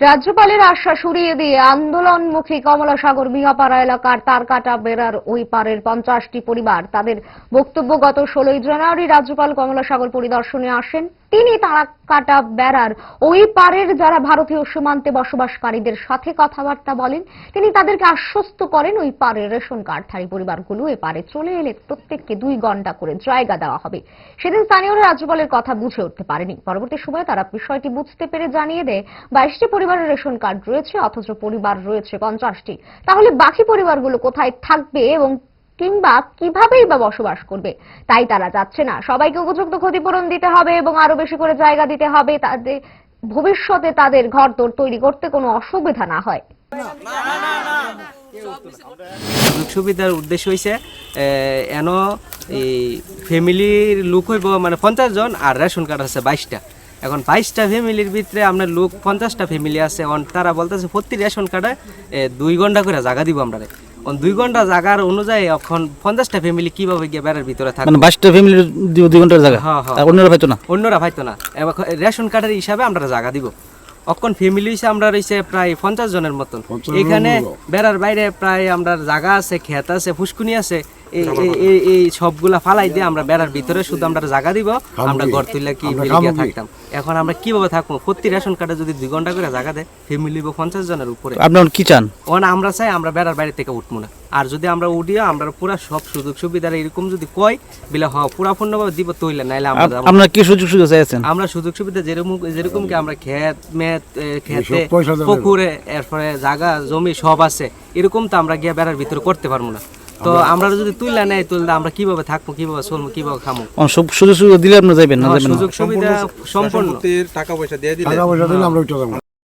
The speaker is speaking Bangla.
রাজ্যপালের আশ্বাস উড়িয়ে দিয়ে আন্দোলনমুখী কমলাসাগর মিয়াপাড়া এলাকার তারকাটা বেড়ার ওই পারের পঞ্চাশটি পরিবার তাদের বক্তব্য গত ষোলোই জানুয়ারি রাজ্যপাল কমলাসাগর পরিদর্শনে আসেন। তিনি তারাকাটা বেড়ার ওই পারের যারা ভারতীয় সীমান্তে বসবাসকারীদের সাথে কথাবার্তা বলেন, তিনি তাদেরকে আশ্বস্ত করেন ওই পারের রেশন কার্ডধারী পরিবারগুলো এ পারে চলে এলে প্রত্যেককে দুই ঘণ্টা করে জায়গা দেওয়া হবে। সেদিন স্থানীয়রা রাজ্যপালের কথা বুঝে উঠতে পারেনি। পরবর্তী সময়ে তারা বিষয়টি বুঝতে পেরে জানিয়ে দেয়, বাইশটি পরিবারের রেশন কার্ড রয়েছে, অথচ পরিবার রয়েছে পঞ্চাশটি। তাহলে বাকি পরিবারগুলো কোথায় থাকবে এবং কিংবা কিভাবেই বা বসবাস করবে? তাই তারা যাচ্ছে না। সবাইকে উপযুক্ত ক্ষতিপূরণ দিতে হবে এবং আরও বেশি করে জায়গা দিতে হবে। তাদের ভবিষ্যতে তাদের ঘর তৈরি করতে কোনো অসুবিধা না হয়। সুযোগ সুবিধার উদ্দেশ্য হয়েছে এন এই ফ্যামিলির লোক হইব মানে পঞ্চাশ জন আর রেশন কার্ড আছে বাইশটা। এখন বাইশটা ফ্যামিলির ভিতরে আপনার লোক পঞ্চাশটা ফ্যামিলি আছে। তারা বলতেছে, প্রতি রেশন কার্ডে দুই ঘণ্টা করে জায়গা দিব আমরা দুই ঘণ্টা জায়গার অনুযায়ী এখন পঞ্চাশটা ফ্যামিলি কীভাবে গিয়ে বেড়ার ভিতরে থাকে মানে বাইশটা ফ্যামিলি দুই ঘণ্টার জায়গা হ্যাঁ, হ্যাঁ। অন্যরা পাইতো না? অন্যরা পাইতো না। এবার রেশন কার্ডের হিসাবে আমরা জায়গা দিব। অক্ষণ ফ্যামিলি হিসেবে আমরা রয়েছে প্রায় পঞ্চাশ জনের মতন। এখানে বেড়ার বাইরে প্রায় আমরা জায়গা আছে খেত আছে ফুসকুনি আছে। এই- সবগুলা ফালাই দিয়ে আমরা বেড়ার ভিতরে শুধু আমরা জায়গা দিব আমরা ঘর কি থাকতাম। এখন আমরা কীভাবে থাকব? প্রতি রেশন কার্ডে যদি দুই ঘণ্টা করে জায়গা দেয় ফ্যামিলি পঞ্চাশ জনের উপরে। আপনি এখন কি চান? ওখানে আমরা চাই আমরা বেড়ার বাইরে থেকে উঠবো না। আর যদি আমরা উঠিও আমরা পুরা সব সুযোগ সুবিধা এরকম যদি কয় বিলে হ পুরা পূর্ণভাবে দিব তৈলে নাইলে আমরা আপনারা কি সুযোগ সুবিধা চাইছেন? আমরা সুযোগ সুবিধা যেরকম যেরকম কি আমরা খেত মেত খেতে পুকুরে এরপরে জায়গা জমি সব আছে এরকম তো আমরা গিয়ে বেড়ার ভিতরে করতে পারব না। তো আমরা যদি তুইলা নেই তুললে আমরা কীভাবে থাকব কীভাবে চলবো কীভাবে খামো? সুযোগ সুবিধা দিলে আপনারা যাবেন না যাবেন সুযোগ সুবিধা সম্পূর্ণ টাকা পয়সা দিয়ে দিলে টাকা পয়সা দিলে আমরা উঠে যাব